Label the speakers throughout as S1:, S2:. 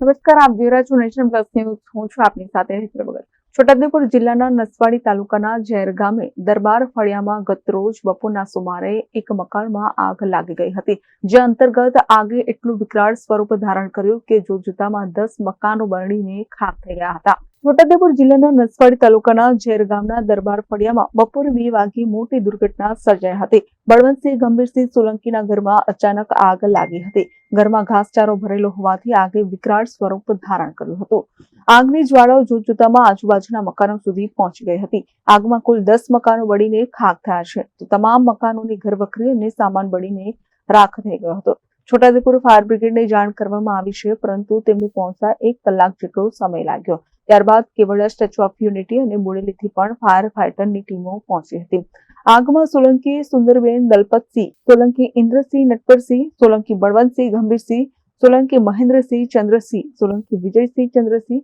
S1: નમસ્કાર, આપ જોઈ રહ્યા છો નેશન પ્લસ ન્યૂઝ. હું છું આપની સાથે હેતલ ભગત. છોટાઉદેપુર જિલ્લાના નસવાડી તાલુકાના ઝેર ગામે દરબાર ફળિયામાં ગત રોજ બપોરના સુમારે એક મકાનમાં આગ લાગી ગઈ હતી. જે અંતર્ગત આગે એટલું વિકરાળ સ્વરૂપ ધારણ કર્યું કે જો જોતામાં દસ મકાનો બળીને ખાક થઈ ગયા હતા. છોટાઉદેપુર જિલ્લાના નસવાડી તાલુકાના ઝેર ગામના દરબાર ફળિયામાં બપોરે બે વાગે મોટી દુર્ઘટના સર્જાઈ હતી. બળવંતસિંહ ગંભીરસિંહ સોલંકીના ઘરમાં અચાનક આગ લાગી હતી. ઘરમાં ઘાસચારો ભરેલો હોવાથી આગે વિકરાળ સ્વરૂપ ધારણ કર્યું હતું. આગની જ્વાળાઓ જોતજોતામાં આજુબાજુના મકાનો સુધી પહોંચી ગઈ હતી. આગમાં કુલ દસ મકાનો બળીને ખાક થયા છે. તો તમામ મકાનોની ઘરવખરી અને સામાન બળીને રાખ થઈ ગયો હતો. છોટાઉદેપુર ફાયર બ્રિગેડને જાણ કરવામાં આવી છે, પરંતુ તેમને પહોંચતા એક કલાક જેટલો સમય લાગ્યો. ત્યારબાદ કેવડિયા સ્ટેચ્યુ ઓફ યુનિટી અને બોડેલીથી પણ ફાયર ફાઈટરની ટીમો પહોંચી હતી. આગમાં સોલંકી સુંદરબેન દલપતસિંહ, સોલંકી ઇન્દ્રસિંહ નટવરસિંહ, સોલંકી બળવંતસિંહ ગંભીરસિંહ, સોલંકી મહેન્દ્રસિંહ ચંદ્રસિંહ, સોલંકી વિજયસિંહ ચંદ્રસિંહ,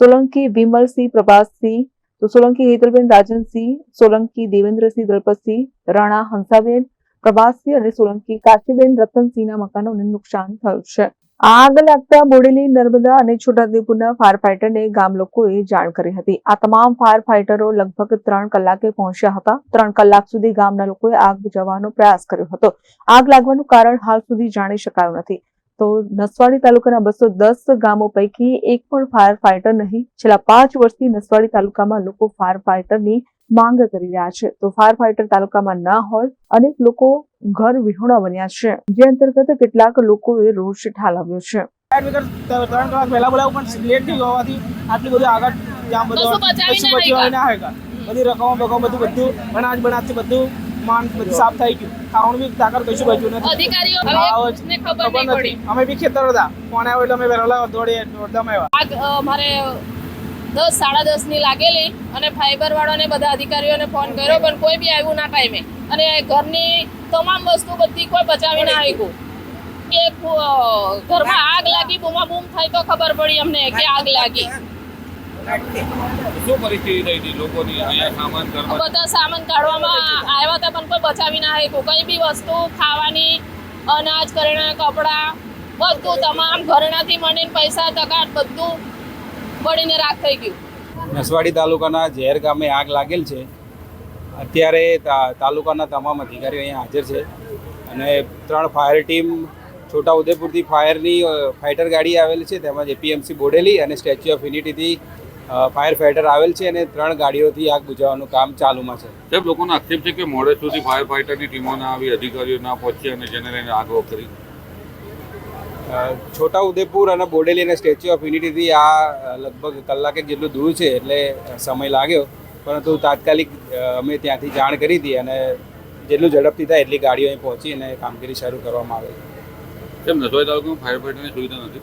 S1: સોલંકી વિમલસિંહ પ્રભાસસિંહ, તો સોલંકી હેતલબેન રાજનસિંહ, સોલંકી દેવેન્દ્રસિંહ દલપતસિંહ, રાણા હંસાબેન પ્રભાસસિંહ અને સોલંકી કાશીબેન રતનસિંહના મકાનોને નુકસાન થયું છે. આગ લાગતા બોડેલી નર્મદા અને છોટાઉદેપુરના ફાયર ફાઈટરને ગામ લોકોએ જાણ કરી હતી. આ તમામ ફાયર ફાઈટરો લગભગ ત્રણ કલાકે પહોંચ્યા હતા. ત્રણ કલાક સુધી ગામના લોકોએ આગ બુઝાવવાનો પ્રયાસ કર્યો હતો. આગ લાગવાનું કારણ હાલ સુધી જાણી શકાયું નથી. તો નસવાડી તાલુકાના બસો દસ ગામો પૈકી એક પણ ફાયર ફાઈટર નહીં. છેલ્લા પાંચ વર્ષથી નસવાડી તાલુકામાં લોકો ફાયર ફાઈટરની માંગ કરી રહ્યા છે. તો ફાયર ફાઈટર તાલુકામાં ના હોય અનેક લોકો ઘર વિહોણા બન્યા છે. જે અંતર્ગત કેટલાક લોકોએ રોષ ઠાલવ્યો છે.
S2: ત્રણ કલાક પહેલા બોલાવું પણ લેટ થઈ હોવાથી આટલી બધું આગળ જામ બધું
S3: બચાવી ના
S2: બધી રકમ બકમો બધું બધું બનાજ બનાજથી બધું માન બધું સાફ થઈ ગયું. ખાવાનું બી તાકર કશું બચ્યું નથી.
S3: અધિકારીઓ
S2: આવો
S3: ખબર
S2: ખબર નથી. અમે બી ખેતર હતા. આવ્યો એટલે અમે વહેલા દોડીએ દોડધામ આવ્યા.
S3: દસ સાડા દસની લાગેલી અને ફાઈબર વાળાને બધા અધિકારીઓને ફોન કર્યો પણ કોઈ બી આવ્યું ના ટાઈમે અને ઘરની તમામ વસ્તુ બધી કોઈ બચાવી ના આવ્યું કે ઘરમાં આગ લાગી બૂમા બૂમ થઈ તો ખબર પડી અમને કે આગ લાગી. બધા સામાન કાઢવામાં આવ્યા હતા પણ કોઈ બચાવી ના આવ્યું કઈ બી વસ્તુ ખાવાની અનાજ કરેણા કપડાં બધું તમામ ઘરેણાથી મને પૈસા તકાટ બધું બળીને રાખ થઈ ગયું.
S4: નસવાડી તાલુકાના ઝેર ગામે આગ લાગેલ છે. અત્યારે તાલુકાના તમામ અધિકારીઓ અહીંયા હાજર છે. અને ત્રણ ફાયર ટીમ છોટા ઉદેપુરથી ફાયરની ફાઇટર ગાડી આવેલ છે. તેમજ એપીએમસી બોડેલી અને સ્ટેચ્યુ ઓફ યુનિટીથી ફાયર ફાઇટર આવેલ છે અને ત્રણ ગાડીઓથી આગ બુઝાવવાનું કામ ચાલુમાં છે.
S5: સાહેબ લોકોનો આક્ષેપ છે કે મોડે સુધી ફાયર ફાઇટરની ટીમોના આવી અધિકારીઓ ના પહોંચ્યા અને જેને લઈને આગ કરી.
S4: છોટા ઉદેપુર અને બોડેલી અને સ્ટેચ્યુ ઓફ યુનિટીથી આ લગભગ કલાકે જેટલું દૂર છે એટલે સમય લાગ્યો. પરંતુ તાત્કાલિક અમે ત્યાંથી જાણ કરી હતી અને જેટલું ઝડપથી થાય એટલી ગાડીઓ અહીં પહોંચી અને કામગીરી શરૂ કરવામાં આવે.
S5: કેમ નસવાડી તાલુકામાં ફાયર ફાઈટરની સુવિધા નથી?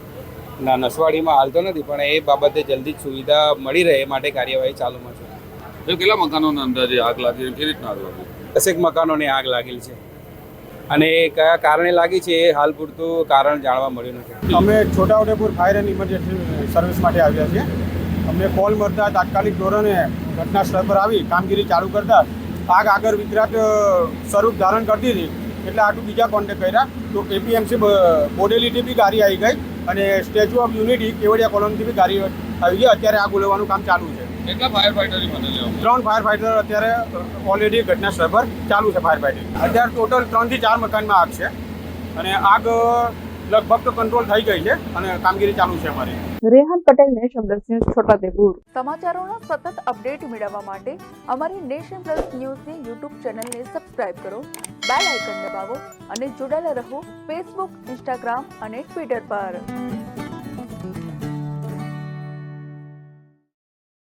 S4: ના નસવાડીમાં હાલ તો નથી પણ એ બાબતે જલ્દી જ સુવિધા મળી રહે એ માટે કાર્યવાહી ચાલુમાં છે.
S5: કેટલા મકાનોના અંદાજે આગ લાગી કેવી રીતના આગ લાગી?
S4: દસેક મકાનોને આગ લાગેલી છે. અને કયા કારણે લાગી છે એ હાલ પૂરતું કારણ જાણવા મળ્યું નથી.
S6: અમે Chhotaudepur fire and emergency service માટે આવ્યા છીએ. અમને કોલ મળતા તાત્કાલિક ધોરણે ઘટના સ્થળ પર આવી, કામગીરી ચાલુ કરતા આગ આગળ વિકરાટ સ્વરૂપ ધારણ કરતી હતી એટલે આટલું બીજા કોન્ટેક્ટ કર્યા. તો એપીએમસી બોડેલીથી બી ગાડી આવી ગઈ અને સ્ટેચ્યુ ઓફ યુનિટી કેવડિયા કોલોનીથી બી ગાડી આવી ગઈ. અત્યારે આગ ઉલવવાનું કામ ચાલુ છે.
S5: કેટલા ફાયર ફાઈટરની મદદ લેવામાં
S6: ત્રણ ફાયર ફાઈટર અત્યારે ઓલરેડી ઘટના સ્થળ પર ચાલુ છે ફાયર ફાઇટિંગ અત્યારે ટોટલ ત્રણથી ચાર મકાનમાં આગ છે. અને આગ લગભગ તો કંટ્રોલ થઈ ગઈ છે અને કામગીરી ચાલુ છે અમારી.
S1: Rehan Patel Nation Plus News Chhotaudepur. સમાચારોનો સતત અપડેટ મેળવવા માટે અમારી નેશન પ્લસ ન્યૂઝની યુટ્યુબ ચેનલને સબસ્ક્રાઇબ કરો બેલ આઇકન દબાવો અને જોડાયેલા રહો ફેસબુક ઇન્સ્ટાગ્રામ અને ટ્વિટર પર.